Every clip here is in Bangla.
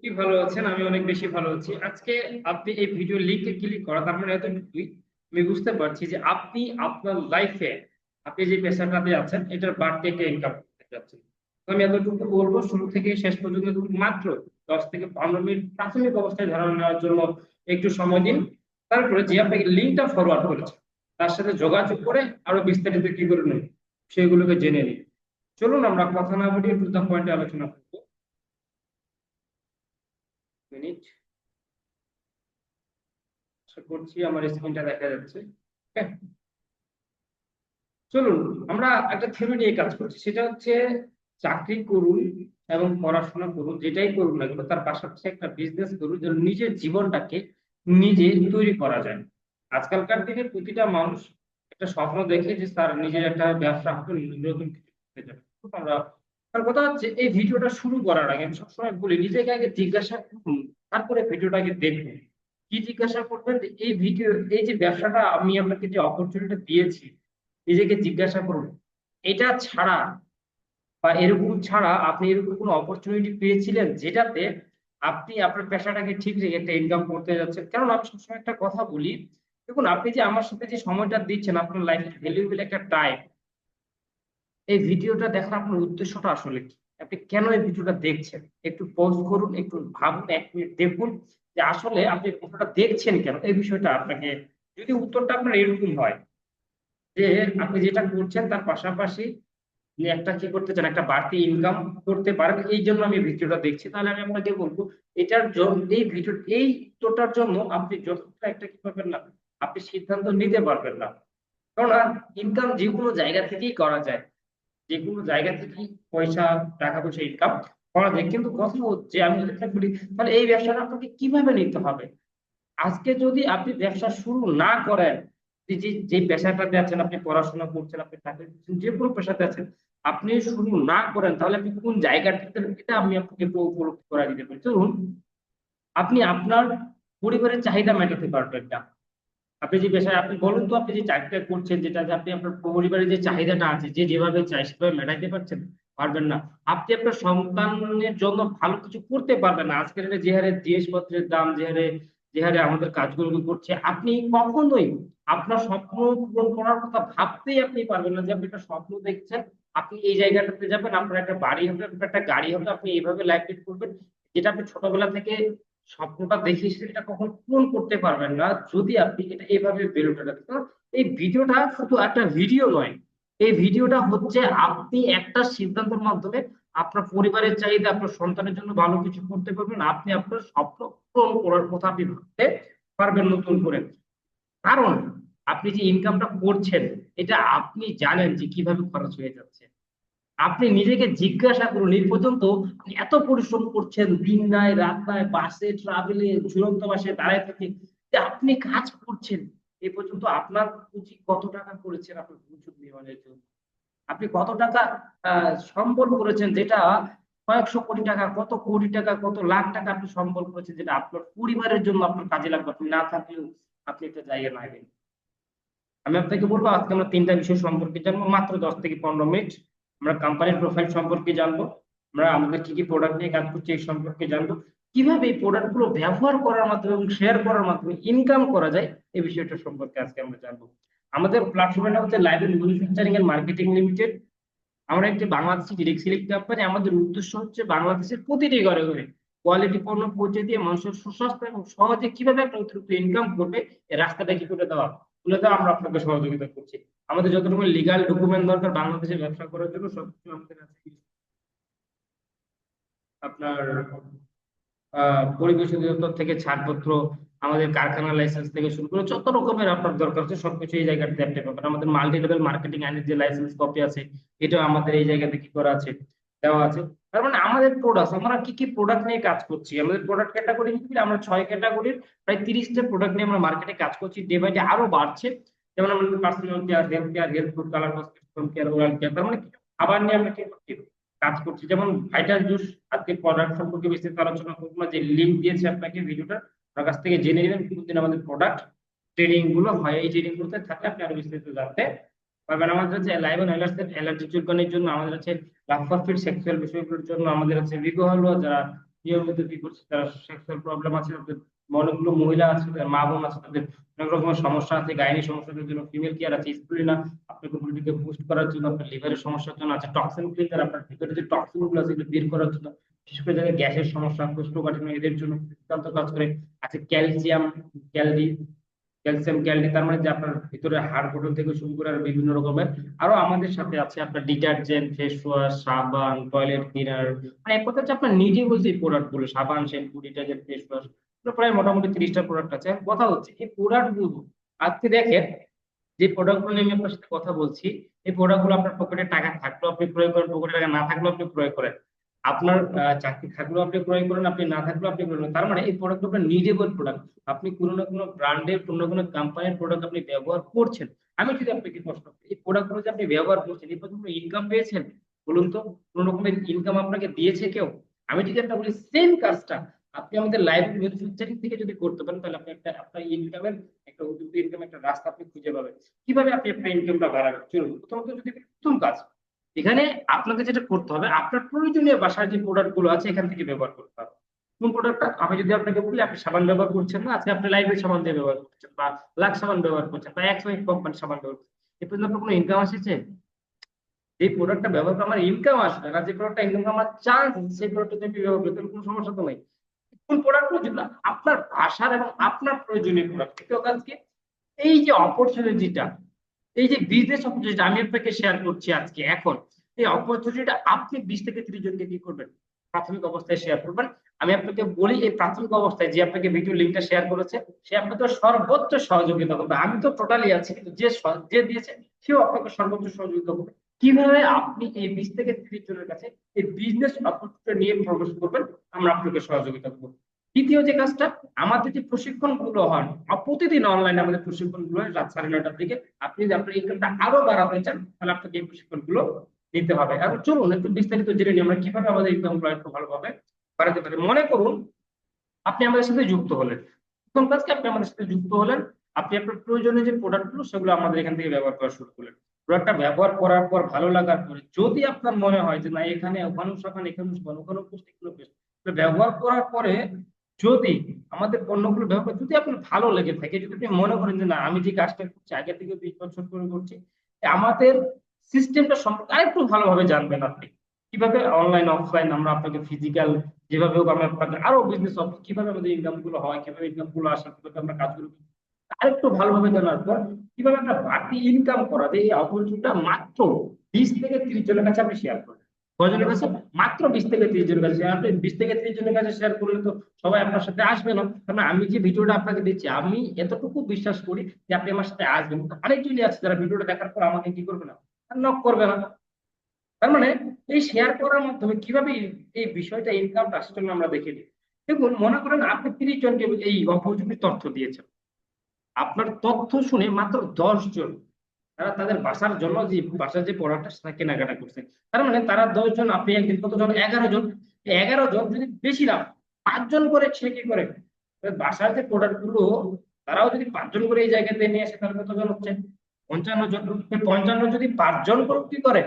কি ভালো আছেন? আমি অনেক বেশি ভালো আছি। আজকে আপনি এই ভিডিও লিংকে ক্লিক করা, তার মানে আমি বুঝতে পারছি যে আপনি আপনার লাইফে আপনি যে পেশাটাতে আছেন, এটার বাড়তি একটা ইনকাম করতে যাচ্ছেন। আমি এতটুকু বলব, শুরু থেকে শেষ পর্যন্ত মাত্র দশ থেকে পনেরো মিনিট প্রাথমিক অবস্থায় ধারণা নেওয়ার জন্য একটু সময় দিন। তারপরে যে আপনাকে লিঙ্কটা ফরওয়ার্ড করেছে, তার সাথে যোগাযোগ করে আরও বিস্তারিত কি করে নেই সেগুলোকে জেনে নিন। চলুন আমরা কথা না বলি টু দ্য পয়েন্টে আলোচনা করব মিনিট আশা করছি, আমার স্ক্রিনটা দেখা যাচ্ছে। চলুন, আমরা একটা নিয়ে কাজ করছি। সেটা হচ্ছে চাকরি করুন এবং পড়াশোনা করুন, যেটাই করুন না কেন, তার পাশাপাশি একটা বিজনেস করুন, যেন নিজের জীবনটাকে নিজে তৈরি করা যায়। আজকালকার দিনে প্রতিটা মানুষ একটা স্বপ্ন দেখে যে তার নিজের একটা ব্যবসা হবে, নতুন কিছু আমরা তার কথা হচ্ছে, এই ভিডিওটা শুরু করার আগে আমি সবসময় বলি, নিজেকে আগে জিজ্ঞাসা করুন, তারপরে ভিডিওটাকে দেখুন। কি জিজ্ঞাসা করবেন যে এই ভিডিও এই যে ব্যবসাটা আমি আপনাকে যে অপরচুনিটি দিয়েছি নিজেকে জিজ্ঞাসা করুন, এটা ছাড়া বা এরকম ছাড়া আপনি এরকম কোনো অপরচুনিটি পেয়েছিলেন যেটাতে আপনি আপনার পেশাটাকে ঠিক রেখে একটা ইনকাম করতে যাচ্ছেন? কারণ আমি সবসময় একটা কথা বলি, দেখুন, আপনি যে আমার সাথে যে সময়টা দিচ্ছেন, আপনার লাইফে ভ্যালুয়েবল একটা টাইম এই ভিডিওটা দেখার আপনার উদ্দেশ্যটা আসলে কি? আপনি কেন এই ভিডিওটা দেখছেন? একটু পজ করুন, একটু ভাবুন, এক মিনিট দেখুন যে আসলে আপনি ভিডিওটা দেখছেন কেন? এই বিষয়টা আপনাকে, যদি উত্তরটা আপনার এরকম হয়, যে আপনি যেটা করছেন তার পাশাপাশি একটা কি করতে চান, একটা বাড়তি ইনকাম করতে পারেন, এই জন্য আমি ভিডিওটা দেখছি। তাহলে আমি আপনাকে বলব, এটার জন্য, এই ভিডিও, এই উত্তরটার জন্য আপনি যতটা একটা কি পাবেন না, আপনি সিদ্ধান্ত নিতে পারবেন না। কারণ ইনকাম যে কোনো জায়গা থেকেই করা যায়। যে কোনো জায়গা থেকে পয়সা, টাকা পয়সা ইনকাম করা যায়। কিন্তু কথা হচ্ছে, আমি যদি বলি তাহলে এই ব্যবসাটা আপনাকে কীভাবে নিতে হবে? আজকে যদি আপনি ব্যবসা শুরু না করেন, যে যে পেশাটাতে আছেন, আপনি পড়াশোনা করছেন, আপনি চাকরি করছেন, যে কোনো পেশাতে আছেন, আপনি শুরু না করেন, তাহলে আপনি কোন জায়গাটাতে এটা আমি আপনাকে উপলব্ধি করা দিতে পারি? চলুন, আপনি আপনার পরিবারের চাহিদা মেটাতে পারবেন না। আপনি যে পেশায়, আপনি বলুন তো আপনি যে চাকরিটা করছেন, যেটা আপনি আপনার পরিবারের যে চাহিদাটা আছে, যে যেভাবে চাই সেভাবে মেটাইতে পারছেন, পারবেন না। আপনি আপনার সন্তানের জন্য ভালো কিছু করতে পারবেন না। আজকের যে হারে জিনিসপত্রের দাম, যে হারে যে হারে আমাদের কাজগুলো করছে, আপনি কখনোই আপনার স্বপ্ন পূরণ করার কথা ভাবতেই আপনি পারবেন না যে আপনি একটা স্বপ্ন দেখছেন, আপনি এই জায়গাটাতে যাবেন, আপনার একটা বাড়ি হবে, আপনার একটা গাড়ি হবে, আপনি এইভাবে লাইফ লিড করবেন, যেটা আপনি ছোটবেলা থেকে স্বপ্নটা দেখে সেটা কখন পূরণ করতে পারবেন না। যদি আপনি এটা এইভাবে বের এই ভিডিওটা শুধু একটা ভিডিও নয়, এই ভিডিওটা হচ্ছে আপনি একটা সিদ্ধান্তের মাধ্যমে আপনার পরিবারের চাহিদা, আপনার সন্তানের জন্য ভালো কিছু করতে পারবেন, আপনি আপনার স্বপ্ন পূরণ করার কথা আপনি ভাবতে পারবেন নতুন করে। কারণ আপনি যে ইনকামটা করছেন, এটা আপনি জানেন যে কীভাবে খরচ হয়ে যাচ্ছে। আপনি নিজেকে জিজ্ঞাসা করুন, এই পর্যন্ত এত পরিশ্রম করছেন, দিন নাই, রাত নাই, বাসে ট্রাভেলে ঝুলন্ত বাসে দাঁড়ায় থেকে, যে আপনি কাজ করছেন, এই পর্যন্ত আপনার পুঁজি কত টাকা করেছেন আপনার ভবিষ্যৎ নির্মাণের জন্য আপনি কত টাকা সম্বল করেছেন, যেটা কয়েকশো কোটি টাকা, কত কোটি টাকা, কত লাখ টাকা আপনি সম্বল করেছেন, যেটা আপনার পরিবারের জন্য আপনার কাজে লাগবে, আপনি না থাকলেও আপনি একটা জায়গায় লাগবেন আমি আপনাকে বলব, আজকে আমরা তিনটা বিষয় সম্পর্কে জানব, মাত্র দশ থেকে পনেরো মিনিট। আমরা কোম্পানির প্রোফাইল সম্পর্কে জানব, আমরা আমাদের কি কি প্রোডাক্ট নিয়ে কাজ করছি এই সম্পর্কে জানব। কীভাবে এই প্রোডাক্টগুলো ব্যবহার করার মাধ্যমে এবং শেয়ার করার মাধ্যমে ইনকাম করা যায়, এই বিষয়টা সম্পর্কে আজকে আমরা জানব। আমাদের প্ল্যাটফর্মটা হচ্ছে live manufacturing and marketing limited আমরা একটি বাংলাদেশি ডিরেক্ট সিলেক্ট কোম্পানি আমাদের উদ্দেশ্য হচ্ছে বাংলাদেশের প্রতিটি ঘরে ঘরে কোয়ালিটি পণ্য পৌঁছে দিয়ে মানুষের সুস্বাস্থ্য এবং সহজে কীভাবে একটা অতিরিক্ত ইনকাম করবে এই রাস্তাটা কি করে দেওয়া দেওয়া আমরা আপনাকে সহযোগিতা করছি। আমাদের যতটুকু লিগাল ডকুমেন্ট দরকার বাংলাদেশে ব্যবসা করার জন্য, সবকিছু আমাদের আছে আপনার পরিবেশ অধিদপ্তর থেকে ছাড়পত্র, আমাদের কারখানা লাইসেন্স থেকে শুরু করে যত রকমের আপনার দরকার আছে সবকিছু এই জায়গাতে আপনি পাবেন আমাদের মাল্টি লেভেল মার্কেটিং আইনের যে লাইসেন্স কপি আছে, এটাও আমাদের এই জায়গাতে কি করা আছে? দেওয়া আছে। তার মানে আমাদের প্রোডাক্ট আমরা কি কি প্রোডাক্ট নিয়ে কাজ করছি? আমাদের প্রোডাক্ট ক্যাটাগরি হিসেবে আমরা ছয় ক্যাটাগরির প্রায় তিরিশটা প্রোডাক্ট নিয়ে আমরা মার্কেটে কাজ করছি। ডে বাই ডে আরও বাড়ছে। যেমন আমাদের personal care health care health food colour cosmetic care oral care তার মানে খাবার নিয়ে আমরা কি করছি? কাজ করছি। যেমন ভাইটাল জুস আজকে প্রোডাক্ট সম্পর্কে বিস্তারিত আলোচনা করব যে লিঙ্ক দিয়েছে আপনাকে ভিডিওটা। আপনার কাছ থেকে জেনে নেবেন প্রতিদিন আমাদের প্রোডাক্ট ট্রেনিংগুলো হয়। এই ট্রেনিং গুলোতে থাকলে আপনি আরও বিস্তারিত জানতে পারবেন আমাদের হচ্ছে লাইভ অ্যালার্জি অ্যালার্জি চুলকানির জন্য আমাদের লাফার ফিট সেক্সুয়াল বিষয়গুলোর জন্য আমাদের আছে ভিগো হলো যারা নিয়মিত করছে, তারা সেক্সুয়াল প্রবলেম আছে, তাদের অনেকগুলো মহিলা আছে, তাদের মা বোন আছে, তাদের অনেক রকমের সমস্যা আছে, গাইনি সমস্যাদের জন্য ফিমেল কেয়ার আছে স্কুলিনা আপনাকে বডিকে বুস্ট করার জন্য, আপনার লিভারের সমস্যার জন্য আছে টক্সিন ক্লিনার আপনার ভিতরে যে টক্সিনগুলো আছে বের করার জন্য, বিশেষ করে যাদের গ্যাসের সমস্যা কোষ্ঠকাঠিন্য এদের জন্য কাজ করে, আছে ক্যালসিয়াম ক্যালডি ক্যালসিয়াম ক্যালডি তার মানে যে আপনার ভিতরে হাড় গঠন থেকে শুরু করে আর বিভিন্ন রকমের, আরও আমাদের সাথে আছে আপনার ডিটারজেন্ট ফেস ওয়াশ সাবান টয়লেট ক্লিনার মানে এক কথা হচ্ছে আপনার নিজে বলছে এই প্রোডাক্টগুলো, সাবান শ্যাম্পু ডিটারজেন্ট ফেস ওয়াশ প্রায় মোটামুটি তিরিশটা প্রোডাক্ট আছে। কথা হচ্ছে এই প্রোডাক্টগুলো, আজকে দেখেন, যে প্রোডাক্টগুলো আমি আপনার সাথে কথা বলছি, এই প্রোডাক্টগুলো আপনার পকেটে টাকা থাকলেও আপনি প্রয়োগ করেন পকেটে টাকা না থাকলেও আপনি প্রয়োগ করেন। আপনার চাকরি থাকলেও আপনি ক্রয় করেন, আপনি না থাকলেও আপনি ক্রয় করেন। তার মানে এই প্রোডাক্ট আপনার নিজের প্রোডাক্ট আপনি কোনো না কোনো ব্র্যান্ডের কোনো না কোনো কোম্পানির প্রোডাক্ট আপনি ব্যবহার করছেন। আমি যদি আপনাকে প্রশ্ন এই প্রোডাক্টগুলো যে আপনি ব্যবহার করছেন, এই পর্যন্ত ইনকাম পেয়েছেন? বলুন তো, কোনো রকমের ইনকাম আপনাকে দিয়েছে কেউ? আমি যদি একটা বলি সেম কাজটা আপনি আমাদের লাইভ ম্যানুফ্যাকচারিং থেকে যদি করতে পারেন, তাহলে আপনি একটা, আপনার ইনকামের একটা উদ্যোগ ইনকাম একটা রাস্তা আপনি খুঁজে পাবেন। কীভাবে আপনি আপনার ইনকামটা বাড়াবেন? চলুন, প্রথমত যদি প্রথম কাজ। এখানে আপনাকে যেটা করতে হবে, আপনার প্রয়োজনীয় বাসায় যে প্রোডাক্টগুলো আছে, এখান থেকে ব্যবহার করতে হবে। কোন প্রোডাক্টটা আমি যদি আপনাকে বলি, আপনি সাবান ব্যবহার করছেন না, আজকে আপনি লাইফের সাবান দিয়ে ব্যবহার করছেন বা লাক্স সাবান ব্যবহার করছেন বা এক্স ওয়াই কোম্পানির সাবান ব্যবহার করছেন, এ পর্যন্ত আপনার কোনো ইনকাম আসছে? যে প্রোডাক্টটা ব্যবহার করে আমার ইনকাম আসবে না, যে প্রোডাক্টটা ইনকাম আমার চান্স সেই প্রোডাক্টটা যদি ব্যবহার করি তাহলে কোনো সমস্যা তো নেই। কোন প্রোডাক্ট যেগুলো আপনার ভাষার এবং আপনার প্রয়োজনীয় প্রোডাক্ট কেউ আজকে এই যে অপরচুনিটিটা এই যে বিজনেস অপরচুনিটি আমি আপনাকে শেয়ার করছি আজকে, এখন, এই অপরচুনিটিটা আপনি বিশ থেকে ত্রিশ জনকে কি করবেন? প্রাথমিক অবস্থায় শেয়ার করবেন। আমি আপনাকে বলি, এই প্রাথমিক অবস্থায় যে আপনাকে ভিডিও লিঙ্কটা শেয়ার করেছে, সে আপনাকে সর্বোচ্চ সহযোগিতা করবে। আমি তো টোটালি আছি, কিন্তু যে যে দিয়েছে, সেও আপনাকে সর্বোচ্চ সহযোগিতা করবে। কীভাবে আপনি এই বিশ থেকে ত্রিশ জনের কাছে এই বিজনেস অপরচুনিটি নিয়ে প্রবেশ করবেন, আমরা আপনাকে সহযোগিতা করব। দ্বিতীয় যে কাজটা, আমাদের যে প্রশিক্ষণগুলো হয় প্রতিদিন অনলাইনে আমাদের প্রশিক্ষণগুলো হয় রাত সাড়ে নয়টার দিকে। আপনি যদি আপনার ইনকামটা আরও বাড়াতে চান, তাহলে আপনাকে এই প্রশিক্ষণগুলো নিতে হবে। আর চলুন, একটু বিস্তারিত জেনে নিই আমরা কীভাবে আমাদের ইনকামগুলো একটু ভালোভাবে বাড়াতে পারি। মনে করুন, আপনি আমাদের সাথে যুক্ত হলেন। প্রথম কাজকে আপনি আমাদের সাথে যুক্ত হলেন, আপনি আপনার প্রয়োজনীয় যে প্রোডাক্টগুলো সেগুলো আমাদের এখান থেকে ব্যবহার করা শুরু করলেন। প্রোডাক্টটা ব্যবহার করার পর ভালো লাগার পরে, যদি আপনার মনে হয় যে না, এখানে ওখানে ওখানে এখানে ওখানে ব্যবহার করার পরে যদি আমাদের পণ্যগুলো ব্যবহার যদি আপনার ভালো লেগে থাকে, যদি আপনি মনে করেন যে না, আমি যে কাজটা করছি, আগে থেকে বিশ বছর করে করছি আমাদের সিস্টেমটা সম্পর্কে আরেকটু ভালোভাবে জানবেন আপনি। কীভাবে অনলাইন অফলাইন আমরা আপনাকে ফিজিক্যাল যেভাবে হোক আমরা আপনাকে আরও বিজনেস কীভাবে আমাদের ইনকামগুলো হয়, কীভাবে ইনকামগুলো আসে, কীভাবে আমরা কাজগুলো আরেকটু ভালোভাবে জানার পর কীভাবে একটা বাড়তি ইনকাম করা যায়, এই অপরচুনিটিটা মাত্র বিশ থেকে তিরিশ জনের কাছে আপনি শেয়ার করেন। কজনের কাছে? মাত্র বিশ থেকে ত্রিশ জনের কাছে। আপনি বিশ থেকে ত্রিশ জনের কাছে শেয়ার করলে তো সবাই আপনার সাথে আসবে না। কারণ আমি যে ভিডিওটা আপনাকে দিচ্ছি, আমি এতটুকু বিশ্বাস করি যে আপনি আমার সাথে আসবেন। অনেকজনই আছে যারা ভিডিওটা দেখার পর আমাকে কি করবে না? নক করবে না। তার মানে এই শেয়ার করার মাধ্যমে কীভাবে এই- বিষয়টা ইনকামটা আসছে আমরা দেখে নিই। দেখুন, মনে করেন আপনি তিরিশ জনকে এই অপরচুনিটি তথ্য দিয়েছেন। আপনার তথ্য শুনে মাত্র দশ জন তারা তাদের বাসার জন্য যে বাসার যে প্রোডাক্টটা সেটা কেনাকাটা করছে। তার মানে তারা দশ জন আপনি একদিন কতজন? এগারো জন এগারো জন যদি বেশি না, পাঁচজন করে সে কি করে? বাসার যে প্রোডাক্টগুলো তারাও যদি পাঁচজন করে এই জায়গাতে নিয়ে আসে, তাহলে কতজন হচ্ছে? পঞ্চান্ন জন পঞ্চান্ন যদি পাঁচজন করে কি করে?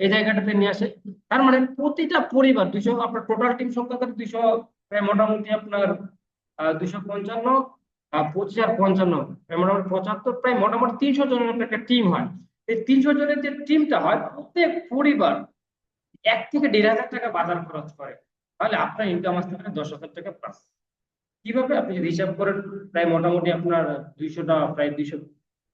এই জায়গাটাতে নিয়ে আসে। তার মানে প্রতিটা পরিবার, দুইশো, আপনার টোটাল টিম সংখ্যা তার দুইশো মোটামুটি আপনার দুইশো পঞ্চান্ন। পঁচিশ আর পঞ্চান্ন। মোটামুটি পঁচাত্তর প্রায় মোটামুটি তিনশো জনের একটা টিম হয়। এই তিনশো জনের যে টিমটা হয়, প্রত্যেক পরিবার এক থেকে দেড় হাজার টাকা বাজার খরচ করে। তাহলে আপনার ইনকাম আসতে পারে দশ হাজার টাকা প্লাস কীভাবে? আপনি যদি হিসাব করেন, প্রায় মোটামুটি আপনার দুইশোটা, প্রায় দুইশো,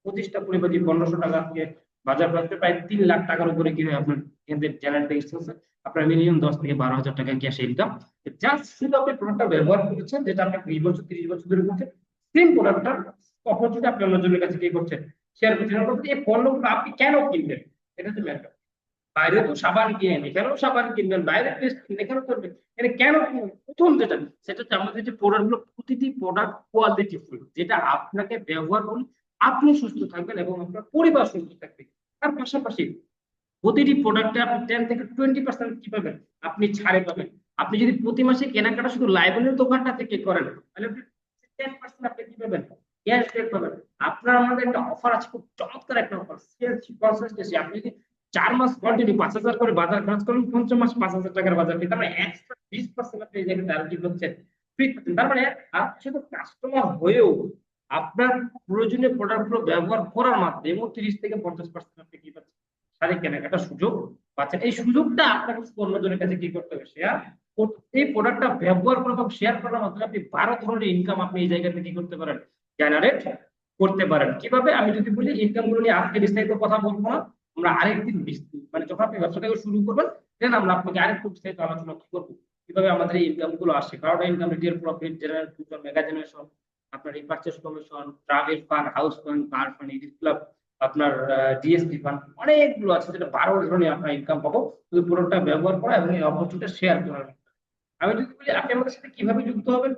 পঁচিশটা পরিবার যদি পনেরোশো টাকা থেকে বাজার করতে প্রায় তিন লাখ টাকার উপরে কি হয় আপনার কেন্দ্রের জেনারেল এক্সপেন্স আপনার মিনিমাম দশ থেকে বারো হাজার টাকা ক্যাশ ইনকাম জাস্ট শুধু আপনি প্রোডাক্টটা ব্যবহার করেছেন, যেটা আপনার বিশ বছর, তিরিশ বছর ধরে করছেন সেম প্রোডাক্টটা অপরচুনিটি আপনি অন্যজনের কাছে কি করছেন শেয়ার করছেন এই পণ্যগুলো আপনি কেন কিনবেন? এটা তো ম্যাটার বাইরে তো সাবান কিনেন, এখানেও সাবান কিনবেন, বাইরে পেস্ট কিনবেন, এখানেও করবেন। এটা কেন প্রথম যেটা, সেটা হচ্ছে আমাদের যে প্রোডাক্টগুলো, প্রতিটি প্রোডাক্ট কোয়ালিটি ফুল যেটা আপনাকে ব্যবহার করলে আপনি সুস্থ থাকবেন এবং আপনার পরিবার সুস্থ থাকবে। তার পাশাপাশি প্রতিটি প্রোডাক্টে আপনি টেন থেকে টোয়েন্টি পার্সেন্ট কি পাবেন? আপনি ছাড়ে পাবেন। আপনি যদি প্রতি মাসে কেনাকাটা শুধু লাইব্রেরির দোকানটা থেকে করেন, তাহলে আপনি টেন পার্সেন্ট আপনি কি পাবেন? ক্যাশব্যাক পাবেন। আপনার আমাদের একটা অফার আছে, খুব চমৎকার একটা অফার সেলস পার্সেন্টেজ আপনি যদি চার মাস কন্টিনিউ পাঁচ হাজার করে বাজার খরচ করলেন পঞ্চম মাস পাঁচ হাজার টাকার বাজার ফি তার মানে এক্সট্রা বিশ পার্সেন্ট আপনি এই জায়গায় টার্গেট হচ্ছে ফ্রি তার মানে আপনি শুধু কাস্টমার হয়েও আপনার প্রয়োজনীয় প্রোডাক্টগুলো ব্যবহার করার মাধ্যমে তিরিশ থেকে পঞ্চাশ পার্সেন্ট আপনি কি পাচ্ছেন? শাড়ি কেনাকাটার সুযোগ পাচ্ছেন। এই সুযোগটা আপনাকে অন্যজনের কাছে কি করতে হবে? শেয়ার এই প্রোডাক্টটা ব্যবহার করে এবং শেয়ার করার মাধ্যমে আপনি বারো ধরনের ইনকাম আপনি এই জায়গাতে কি করতে পারেন? জেনারেট করতে পারেন। কীভাবে? আমি যদি বলি ইনকামগুলো নিয়ে আজকে বিস্তারিত কথা বলব না। আমরা আরেকদিন মানে যখন আপনি ব্যবসাটাকে শুরু করবেন দেন আমরা আপনাকে আরেকটু বিস্তারিত আলোচনা কি করব। কীভাবে আমাদের এই ইনকামগুলো আসে? কারণ income retail profit general future mega generation আপনার repurchase commission travel fund house fund car fund edit club আপনার ডিএসপি ফান্ড অনেকগুলো আছে যেটা বারো ধরনের আপনার ইনকাম পাবো। শুধু পুরোটা ব্যবহার করা এবং এই অপরচুনিটা শেয়ার করার আমি যদি বলি, আপনি আমাদের সাথে কীভাবে যুক্ত হবেন?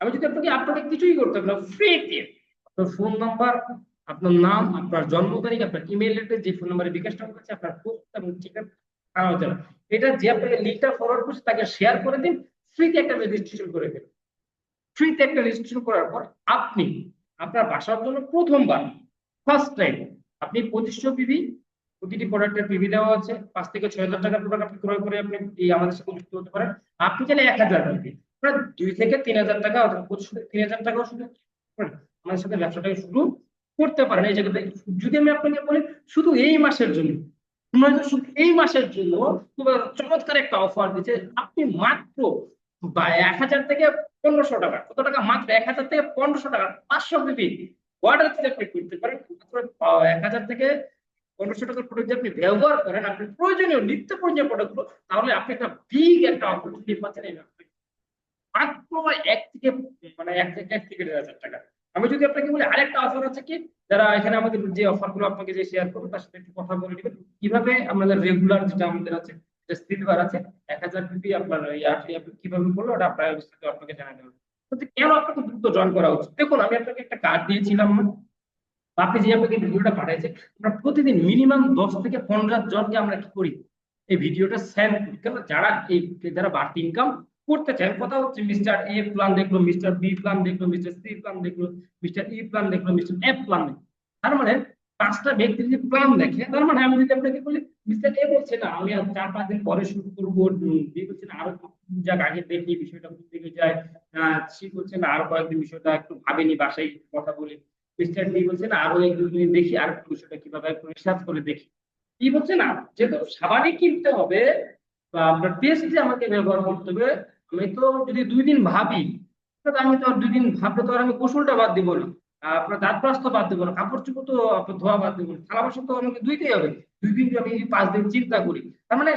আমি যদি আপনাকে আপনাকে কিছুই করতে হবে না ফ্রিতে আপনার ফোন নাম্বার আপনার নাম, আপনার জন্ম তারিখ, আপনার ইমেল অ্যাড্রেস যে ফোন নাম্বারে বিকাশ টাকা আছে, আপনার পোস্ট এবং ঠিকানা এটা যে আপনাকে লিঙ্কটা ফরওয়ার্ড করছে, তাকে শেয়ার করে দিন ফ্রিতে একটা রেজিস্ট্রেশন করে দিন। ফ্রিতে একটা রেজিস্ট্রেশন করার পর আপনি, আপনার বাসার জন্য প্রথমবার ফার্স্ট টাইম আপনি পঁচিশশো পিভি প্রতিটি প্রোডাক্টের পিভি দেওয়া আছে। পাঁচ থেকে ছয় হাজার টাকার প্রোডাক্ট আপনি ক্রয় করে আপনি এই আমাদের সাথে যুক্ত হতে পারেন। আপনি চাইলে এক হাজার পিভি প্রায় দুই থেকে তিন হাজার টাকা তিন হাজার টাকাও শুধু আমাদের সাথে ব্যবসাটাকে শুরু করতে পারেন। এই জায়গাতে যদি আমি আপনাকে বলি, শুধু এই মাসের জন্য এই মাসের জন্য চমৎকার একটা অফার দিচ্ছে আপনি মাত্র বা এক হাজার থেকে পনেরোশো টাকা, কত টাকা মাত্র? এক হাজার থেকে পনেরোশো টাকা, পাঁচশো পিপি অর্ডার দিতে আপনি করতে পারেন, মাত্র এক হাজার থেকে পনেরোশো টাকার প্রোডাক্ট যদি আপনি ব্যবহার করেন, আপনি প্রয়োজনীয় নিত্য প্রয়োজনীয় প্রোডাক্টগুলো, তাহলে আপনি একটা বিগ একটা অপরচুনিটি পাচ্ছেন এই ব্যবসায়। মাত্র এক থেকে মানে এক থেকে এক থেকে দেড় হাজার টাকা। আমি যদি আপনাকে বলি, আরেকটা অফার আছে কি? যারা এখানে আমাদের যে অফারগুলো আপনাকে যে শেয়ার করব, তার সাথে একটু কথা বলে নেবেন। কীভাবে আমাদের রেগুলার যেটা আমাদের আছে যে সিলভার আছে, এক হাজার পিপি আপনার কীভাবে করল ওটা আপনার আপনাকে জানাতে হবে কেন আপনাকে দ্রুত জয়েন করা উচিত দেখুন, আমি আপনাকে একটা কার্ড দিয়েছিলাম আপনি যে আপনাকে ভিডিওটা পাঠাইছে। আমরা প্রতিদিন মিনিমাম দশ থেকে পনেরো জনকে আমরা কি করি? এই ভিডিওটা সেন্ড করি। কেন? যারা এই যারা বাড়তি ইনকাম করতে চান কথা হচ্ছে মিস্টার এ প্ল্যান দেখল মিস্টার বি প্ল্যান দেখল মিস্টার সি প্ল্যান দেখল মিস্টার ই প্ল্যান দেখল মিস্টার এফ প্ল্যান দেখল। তার মানে পাঁচটা ব্যক্তি যদি প্ল্যান দেখে, তার মানে আমি যদি আপনাকে বলি মিস্টার এ বলছে না, আমি আর চার পাঁচ দিন পরে শুরু করব বি বলছে না, আরও যাক, আগে দেখি, বিষয়টা দিকে যায়। সি বলছে না, আরও কয়েকদিন বিষয়টা একটু ভাবেনি বাসায় কথা বলি। মিস্টার ডি বলছে না আরও এক দুদিন দেখি, আর একটু বিষয়টা কীভাবে একটু রিসার্চ করে দেখি। কি বলছে না, যেহেতু সাবানই কিনতে হবে, বা আপনার পেস্ট যে আমাকে ব্যবহার করতে হবে, আমি তো যদি দুই দিন ভাবি আমি তো দুই দিন ভাবলে তো আর আমি গোসলটা বাদ দিব না আপনার দাঁত ব্রাশ তো বাদ দিব না, কাপড় চোপড় তো আপনার ধোয়া বাদ দিব না, থালা বাসন তো আমাকে ধুইতেই হবে। দুই দিন আমি পাঁচ দিন চিন্তা করি, তার মানে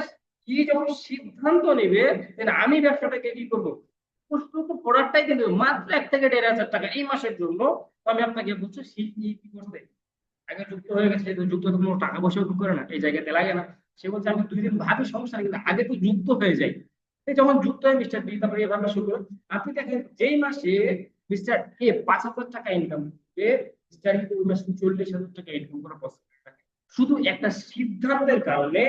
কি যখন সিদ্ধান্ত নেবে আমি ব্যবসাটাকে কি করব? শুধু প্রোডাক্টটাই কিন্তু মাত্র এক থেকে দেড় হাজার টাকা। এই মাসের জন্য আমি আপনাকে বলছি সে কি কি করতে আগে যুক্ত হয়ে গেছে যুক্ত কোনো টাকা পয়সাও তো করে না, এই জায়গাতে লাগে না সে বলছে, আমি দুই দিন ভাবি, সমস্যা কিন্তু আগে তো যুক্ত হয়ে যাই। যখন যুক্ত হয়, মিস্টার বি, তারপরে এভাবে শুরু করুন আপনি দেখেন, যেই মাসে মিস্টার এ পাঁচ হাজার টাকা ইনকাম এ মিস্টার ই ওই মাসে চল্লিশ হাজার টাকা ইনকাম করা পসিবল শুধু একটা সিদ্ধান্তের কারণে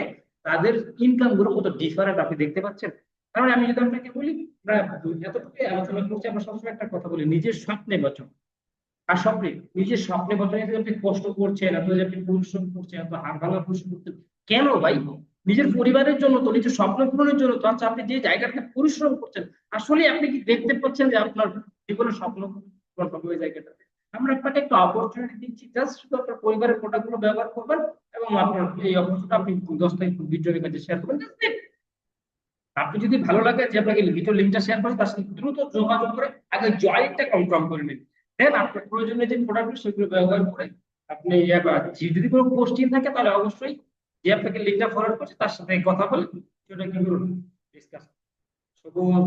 তাদের ইনকামগুলো কত ডিফারেন্ট আপনি দেখতে পাচ্ছেন? কারণ আমি যদি আপনাকে বলি এতটুকু আলোচনা করছি, আমরা সবসময় একটা কথা বলি, নিজের স্বপ্নে বচন আর স্বপ্নে, নিজের স্বপ্নে বচনে যদি আপনি কষ্ট করছেন এত যে আপনি পরিশ্রম করছেন এত হাড় ভাঙা পরিশ্রম করছেন, কেন ভাই নিজের পরিবারের জন্য তো, নিজের স্বপ্ন পূরণের জন্য তো আচ্ছা আপনি যে জায়গাটাতে পরিশ্রম করছেন আসলে আপনি কি দেখতে পাচ্ছেন যে আপনার জীবনের স্বপ্ন পূরণ হবে ওই জায়গাটাতে আমরা আপনাকে একটা অপরচুনিটি দিচ্ছি জাস্ট শুধু আপনার পরিবারের প্রোডাক্টগুলো ব্যবহার করবেন এবং আপনার এই অপরচুনিটি আপনি দশ তারিখ বিজয়ের কাছে শেয়ার করবেন. আপনি যদি ভালো লাগে যে আপনাকে ভিডিও লিঙ্কটা শেয়ার করেন, তার সাথে দ্রুত যোগাযোগ করে আগে জয়েন্টটা কনফার্ম করে নিন। দেন আপনার প্রয়োজনীয় যে প্রোডাক্ট সেগুলো ব্যবহার করে আপনি যদি কোনো কোশ্চিন থাকে, তাহলে অবশ্যই যে আপনাকে লিঙ্কটা ফরওয়ার্ড করছে, তার সাথে কথা বলে সেটা কিন্তু ডিসকাস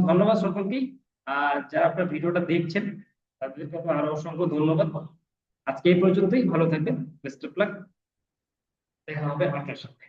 ধন্যবাদ সকলকেই আর যারা আপনার ভিডিওটা দেখছেন, তাদেরকে তো আরও অসংখ্য ধন্যবাদ। আজকে এই পর্যন্তই, ভালো থাকবেন বেস্ট অফ লাক দেখা হবে আপনার সাথে।